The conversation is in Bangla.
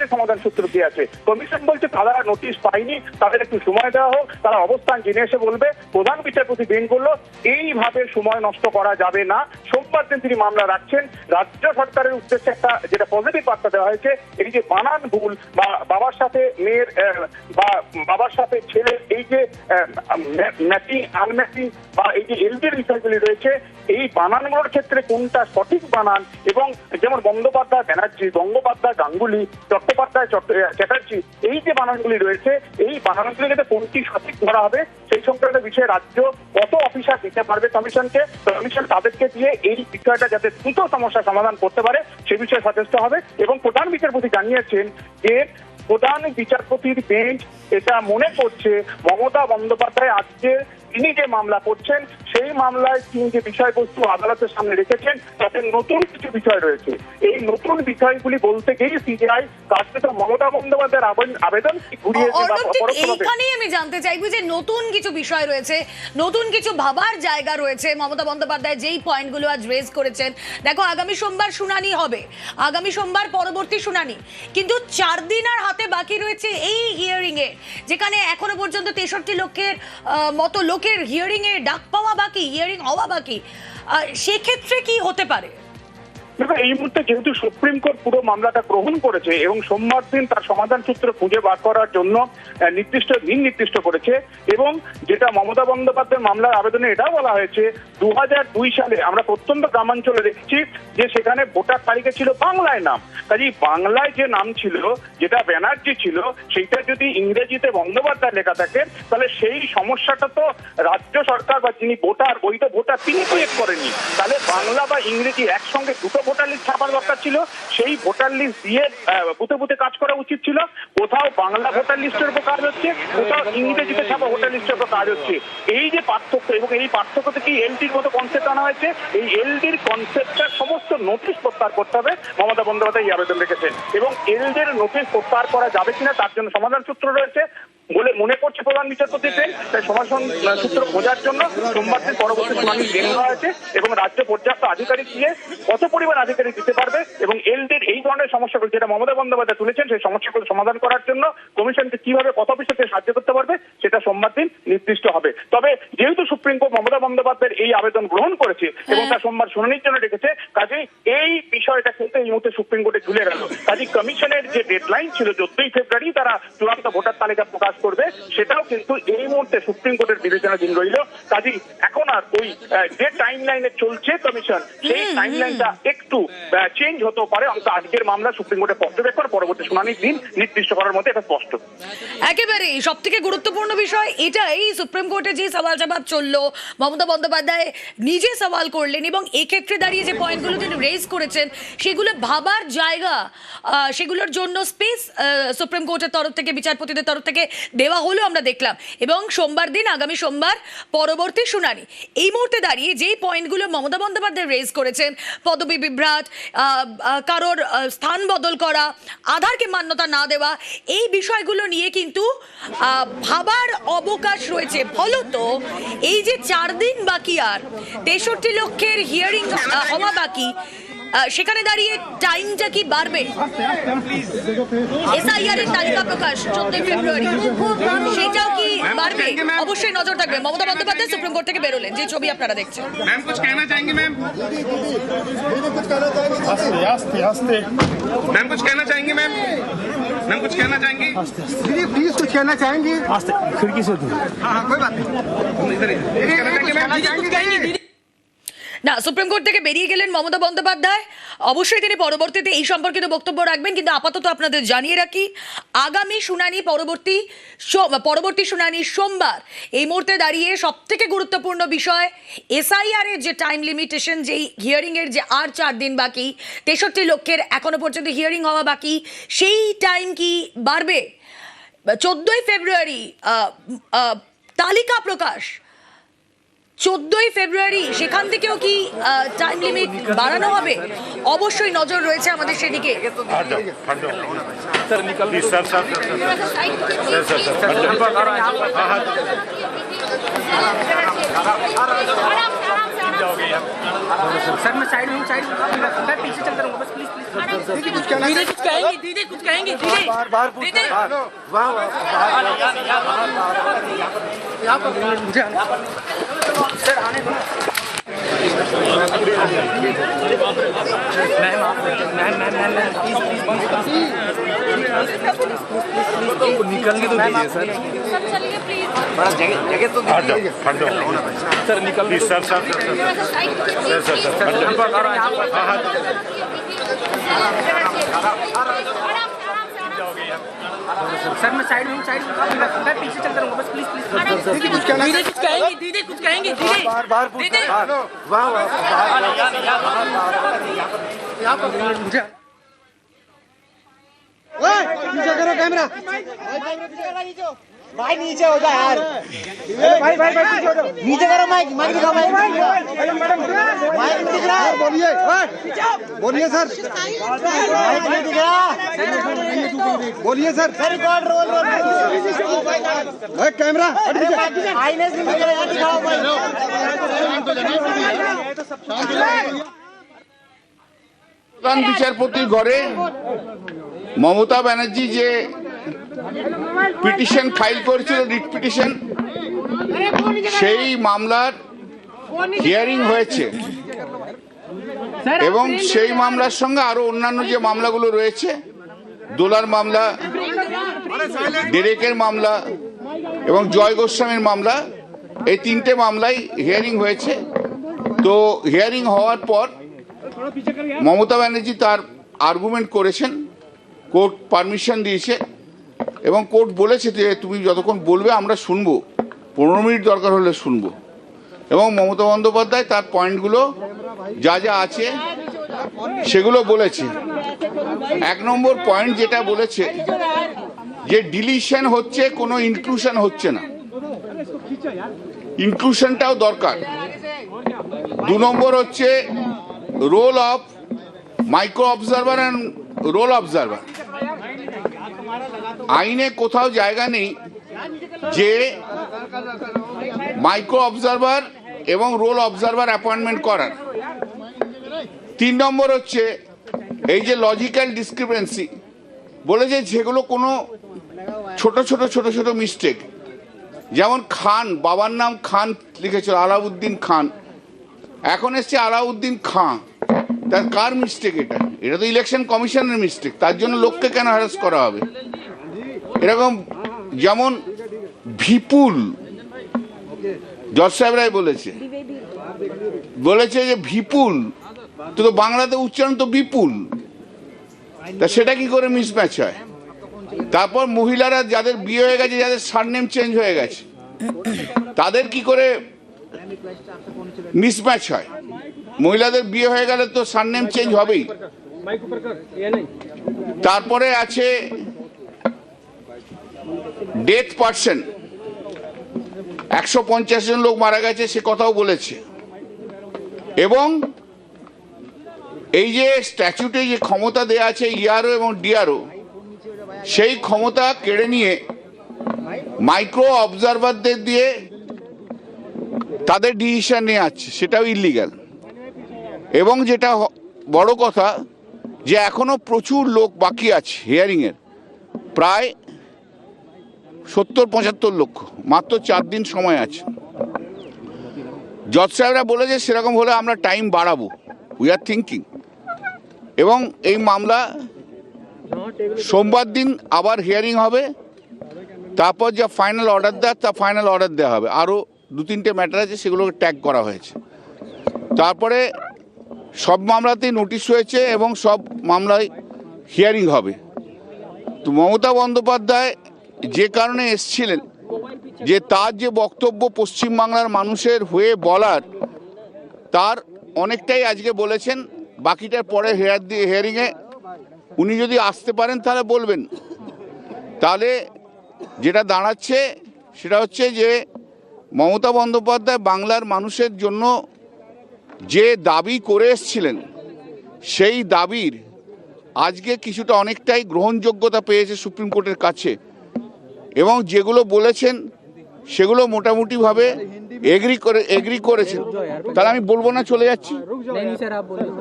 কাছে সমাধান সূত্র কি আছে। কমিশন বলছে তারা নোটিশ পায়নি, তাদের একটু সময় দেওয়া হোক, তারা অবস্থান জেনে এসে বলবে, প্রধান বিচারপতি বেন করল এইভাবে সময় নষ্ট করা যাবে না। সোমবার দিন তিনি মামলা রাখছেন। রাজ্য সরকারের উদ্দেশ্যে একটা যেটা পজিটিভ বার্তা দেওয়া হয়েছে, এই যে বানান ভুল বা বাবার সাথে মেয়ের বা বাবার সাথে ছেলে এই যে ম্যাচিং আনম্যাচিং বা এই যে এলডির বিষয়গুলি রয়েছে, এই বানানগুলোর ক্ষেত্রে কোনটা সঠিক বানান? এবং যেমন বন্দ্যোপাধ্যায়, ব্যানার্জি, গঙ্গোপাধ্যায়, গাঙ্গুলি চট্টোপাধ্যায় চট্ট- চ্যাটার্জি, এই যে বানানগুলি রয়েছে, এই বানানগুলি যাতে কোনটি সঠিক ধরা হবে, সেই সংক্রান্ত বিষয়ে রাজ্য কত অফিসার দিতে পারবে কমিশনকে, কমিশন তাদেরকে দিয়ে এই বিষয়টা যাতে দ্রুত সমস্যা সমাধান করতে পারে, সে বিষয়ে সচেষ্ট হবে। এবং প্রধান বিচারপতি জানিয়েছেন যে প্রধান বিচারপতির বেঞ্চ এটা মনে করছে মমতা বন্দ্যোপাধ্যায় আজকে তিনি যে মামলা করছেন সেই মামলায় তিনি যে বিষয়বস্তু আদালতের সামনে রেখেছেন তাতে নতুন কিছু বিষয় রয়েছে। এই নতুন বিষয়গুলি বলতে গিয়ে সিবিআই কার্যত মমতা বন্দ্যোপাধ্যায়ের আবেদন- এইখানেই আমি জানতে চাইব যে নতুন কিছু বিষয় রয়েছে নতুন কিছু ভাবার জায়গা রয়েছে। মমতা বন্দ্যোপাধ্যায় যেই পয়েন্টগুলো আজ রেজ করেছেন দেখো আগামী সোমবার শুনানি হবে আগামী সোমবার পরবর্তী শুনানি। কিন্তু চার দিন আর হাতে বাকি রয়েছে এই হিয়ারিং এ যেখানে এখনও পর্যন্ত তেষট্টি লক্ষের মতো লোকের হিয়ারিং এ ডাক পাওয়া বাকি হিয়ারিং হওয়া বাকি। সেক্ষেত্রে কি হতে পারে? দেখো, এই মুহূর্তে যেহেতু সুপ্রিম কোর্ট পুরো মামলাটা গ্রহণ করেছে এবং সোমবার দিন তার সমাধান সূত্র খুঁজে বার করার জন্য নির্দিষ্ট দিন নির্দিষ্ট করেছে এবং যেটা মমতা বন্দ্যোপাধ্যায়ের মামলার আবেদনে এটাও বলা হয়েছে দু সালে আমরা প্রত্যন্ত গ্রামাঞ্চলে দেখছি যে সেখানে ভোটার তালিকা ছিল বাংলায় নাম। কাজেই বাংলায় যে নাম ছিল, যেটা ব্যানার্জি ছিল, সেইটা যদি ইংরেজিতে বন্দ্যোপাধ্যায় লেখা থাকে, তাহলে সেই সমস্যাটা তো রাজ্য সরকার বা যিনি ভোটার তো ভোটার তিনি ক্রিয়েট করেনি তাহলে বাংলা বা ইংরেজি একসঙ্গে দুটো ভোটার লিস্ট ছাপার দরকার ছিল। সেই ভোটার লিস্ট দিয়ে বুথে বুথে কাজ করা উচিত ছিল। কোথাও বাংলা ভোটার লিস্টের উপর কাজ হচ্ছে, কোথাও ইংরেজিতে ছাপা ভোটার লিস্টের উপর কাজ হচ্ছে। এই যে পার্থক্য, এবং এই পার্থক্য থেকে এলডির মতো কনসেপ্ট আনা হয়েছে? এই এলডির কনসেপ্টটা সমস্ত নোটিশ প্রত্যাহার করতে হবে, মমতা বন্দ্যোপাধ্যায় এই আবেদন রেখেছেন। এবং এলডির নোটিশ প্রত্যাহার করা যাবে কিনা, তার জন্য সমাধান সূত্র রয়েছে। বলে মনে করছে প্রধান বিচারপতি সেন তাই সমাসন সূত্র খোঁজার জন্য সোমবার দিন পরবর্তী শুনানি দেওয়া হয়েছে এবং রাজ্য পর্যাপ্ত আধিকারিক দিয়ে কত পরিমাণ আধিকারিক দিতে পারবে এবং এলডির এই ধরনের সমস্যাগুলো যেটা মমতা বন্দ্যোপাধ্যায় তুলেছেন, সেই সমস্যাগুলো সমাধান করার জন্য কমিশনকে কীভাবে কত বিষয়তে সাহায্য করতে পারবে সেটা সোমবার দিন নির্দিষ্ট হবে। তবে যেহেতু সুপ্রিম কোর্ট মমতা বন্দ্যোপাধ্যায়ের এই আবেদন গ্রহণ করেছে এবং তার সোমবার শুনানির জন্য রেখেছে কাজেই এই বিষয়টা কিন্তু এই মুহূর্তে সুপ্রিম কোর্টে ঝুলে গেল। কাজেই কমিশনের যে ডেডলাইন ছিল চোদ্দই ফেব্রুয়ারি তারা চূড়ান্ত ভোটার তালিকা প্রকাশ করবে সেটাও কিন্তু এই মুহূর্তে সুপ্রিম কোর্টের বিবেচনাধীন রইল। কাজেই এখন আর ওই যে টাইম লাইনে চলছে কমিশন সেই টাইম লাইনটা একটু চেঞ্জ হতে পারে। অন্তত আজকের মামলা সুপ্রিম কোর্টে পর্যবেক্ষণ পরবর্তী শুনানির দিন নির্দিষ্ট করার মধ্যে এটা স্পষ্ট। একেবারে সব থেকে গুরুত্বপূর্ণ বিষয় এটাই, সুপ্রিম কোর্টে যে সওয়াল জবাব চলল, মমতা বন্দ্যোপাধ্যায় নিজে সওয়াল করলেন এবং এক্ষেত্রে দাঁড়িয়ে যে পয়েন্টগুলো তিনি রেজ করেছেন, সেগুলো ভাবার জায়গা সেগুলোর জন্য স্পেস সুপ্রিম কোর্টের তরফ থেকে, বিচারপতিদের তরফ থেকে দেওয়া হলো আমরা দেখলাম। এবং সোমবার দিন, আগামী সোমবার, পরবর্তী শুনানি। এই মুহূর্তে দাঁড়িয়ে যেই পয়েন্টগুলো মমতা বন্দ্যোপাধ্যায় রেজ করেছেন, পদবী বিভ্রাট কারোর স্থান বদল করা, আধারকে মান্যতা না দেওয়া, এই বিষয়গুলো নিয়ে কিন্তু ভাবার অবকাশ রয়েছে ফলত এই যে চার দিন বাকি আর তেষট্টি লক্ষের হিয়ারিং হওয়া বাকি আহ, সেখানে দাঁড়িয়ে টাইমটা কি বাড়বে এসআইআর এর তালিকা প্রকাশ চোদ্দই ফেব্রুয়ারি সেটাও কি বাড়বে অবশ্যই নজর থাকবে মমতা বন্দ্যোপাধ্যায় সুপ্রিম কোর্ট থেকে বেরোলেন যে ছবি আপনারা দেখছেন मैम कुछ कहना चाहेंगे मैम आस्ते आस्ते आस्ते मैम कुछ कहना चाहेंगे मैम मैम कुछ कहना चाहेंगे? दीदी प्लीज़ कुछ कहना चाहेंगे? खिड़की से दूर। हाँ हाँ कोई बात नहीं। इधर ही। कुछ कहना चाहेंगे? मैम कहना चाहेंगे? না, সুপ্রিম কোর্ট থেকে বেরিয়ে গেলেন মমতা বন্দ্যোপাধ্যায়। অবশ্যই তিনি পরবর্তীতে এই সম্পর্কিত বক্তব্য রাখবেন, কিন্তু আপাতত আপনাদের জানিয়ে রাখি, আগামী শুনানি পরবর্তী পরবর্তী শুনানি সোমবার। এই মুহূর্তে দাঁড়িয়ে সব থেকে গুরুত্বপূর্ণ বিষয়, এসআইআর এর যে টাইম লিমিটেশন যেই হিয়ারিং এর যে আর চার দিন বাকি, তেষট্টি লক্ষের এখনও পর্যন্ত হিয়ারিং হওয়া বাকি, সেই টাইম কি বাড়বে? চোদ্দই ফেব্রুয়ারি তালিকা প্রকাশ চোদ্দই ফেব্রুয়ারি সেখান থেকেও কি টাইম লিমিট বাড়ানো হবে অবশ্যই নজর রয়েছে আমাদের সেদিকে please sir sir sir sir sir sir हट जाओ। हाँ, हाँ। सर मैं साइड हूँ साइड मैं पीछे चलता रहूँगा बस प्लीज प्लीज दीदी कुछ कहना दीदी कुछ कहेंगी दीदी कुछ कहेंगी दीदी बार बार पूछ दीदी वाह वाह यहाँ पर मुझे सर आने दो मैम आप ma'am ma'am ma'am ma'am please please निकलने तो दीजिए सर जगह तो सर निकल sir sir sir sir sir sir sir जाओ हाँ हाँ मैं साइड हूँ साइड मैं पीछे चलता रहूँगा बस प्लीज़ प्लीज़ दीदी कुछ कहना दीदी कुछ कहेंगी दीदी कुछ कहेंगी दीदी बार बार पूछ दीदी वाह वाह यहाँ पर मुझे नीचे करो कैमरा भाई नीचे हो जा यार भाई भाई भाई पीछे हटो नीचे करो माइक माइक दिखाओ माइक रहा है बोलिए ओए, बोलिए सर माइक नहीं दिख रहा बोलिए sir sir record roll roll ओए, कैमरा हट नीचे। आईने से दिख रहा है दिखाओ माइक প্রধান বিচারপতির ঘরে মমতা ব্যানার্জি যে পিটিশন ফাইল করেছিল রিট পিটিশন সেই মামলার হিয়ারিং হয়েছে এবং সেই মামলার সঙ্গে আরও অন্যান্য যে মামলাগুলো রয়েছে দোলার মামলা ডেরেকের মামলা এবং জয় গোস্বামীর মামলা এই তিনটে মামলাই হিয়ারিং হয়েছে। তো হিয়ারিং হওয়ার পর মমতা ব্যানার্জি তার আর্গুমেন্ট করেছেন কোর্ট পারমিশন দিয়েছে এবং কোর্ট বলেছে যে তুমি যতক্ষণ বলবে আমরা শুনব। পনেরো মিনিট দরকার হলে শুনব। এবং মমতা বন্দ্যোপাধ্যায় তার পয়েন্টগুলো যা যা আছে সেগুলো বলেছে। এক নম্বর পয়েন্ট যেটা বলেছে যে ডিলিশন হচ্ছে, কোনো ইনক্লুশন হচ্ছে না। ইনক্লুশনটাও দরকার। দু নম্বর হচ্ছে roll of micro observer and roll observer. আইনে কোথাও জায়গা নেই যে মাইক্রো অবজারভার এবং রোল অবজারভার অ্যাপয়েন্টমেন্ট করার। তিন নম্বর হচ্ছে, এই যে লজিক্যাল ডিসক্রিপেন্সি বলে যে যেগুলো কোনো ছোট ছোট ছোট ছোট মিস্টেক যেমন খান, বাবার নাম খান লিখেছিল, আলাউদ্দিন খান। এখন এসছে আলাউদ্দিন খাঁ। তার কার মিস্টেক এটা? এটা তো ইলেকশন কমিশনের মিস্টেক তার জন্য লোককে কেন হ্যারাস করা হবে? এরকম, যেমন ভিপুল জজ সাহেবরাই বলেছে। বলেছে যে ভিপুল তো তো বাংলাতে উচ্চারণ তো বিপুল। তা সেটা কি করে মিসম্যাচ হয়? তারপর মহিলারা যাদের বিয়ে হয়ে গেছে, যাদের সারনেম চেঞ্জ হয়ে গেছে, তাদের কি করে মিসম্যাচ হয়? মহিলাদের বিয়ে হয়ে গেলে তো সারনেম চেঞ্জ হবেই। তারপরে আছে ডেথ পার্সন একশো পঞ্চাশ জন লোক মারা গেছে, সে কথাও বলেছে। এবং এই যে স্ট্যাচুটে যে ক্ষমতা দেয়া আছে ইআরও এবং ডিআরও সেই ক্ষমতা কেড়ে নিয়ে মাইক্রো অবজারভারদের দিয়ে তাদের ডিসিশন নিয়ে আছে সেটাও ইলিগাল। এবং যেটা বড় কথা যে এখনও প্রচুর লোক বাকি আছে হিয়ারিংয়ের, প্রায় সত্তর, পঁচাত্তর লক্ষ। মাত্র চার দিন সময় আছে। জজ সাহেবরা বলেছে সেরকম হলে আমরা টাইম বাড়াবো। উই আর থিঙ্কিং এবং এই মামলা সোমবার দিন আবার হিয়ারিং হবে। তারপর যা ফাইনাল অর্ডার দেওয়ার, তা ফাইনাল অর্ডার দেওয়া হবে। আরও দু তিনটে ম্যাটার আছে, সেগুলোকে ট্যাগ করা হয়েছে। তারপরে সব মামলাতেই নোটিশ হয়েছে এবং সব মামলায় হিয়ারিং হবে। তো মমতা বন্দ্যোপাধ্যায় যে কারণে এসছিলেন, যে তার যে বক্তব্য পশ্চিমবাংলার মানুষের হয়ে বলার, তার অনেকটাই আজকে বলেছেন, বাকিটার পরে হেয়ার দিয়ে হেয়ারিংয়ে উনি যদি আসতে পারেন তাহলে বলবেন। তাহলে যেটা দাঁড়াচ্ছে সেটা হচ্ছে যে মমতা বন্দ্যোপাধ্যায় বাংলার মানুষের জন্য যে দাবি করে এসছিলেন, সেই দাবির আজকে কিছুটা অনেকটাই গ্রহণযোগ্যতা পেয়েছে সুপ্রিম কোর্টের কাছে। এবং যেগুলো বলেছেন, সেগুলো মোটামুটিভাবে এগ্রি করে এগ্রি করেছেন। তাহলে আমি বলব না চলে যাচ্ছি?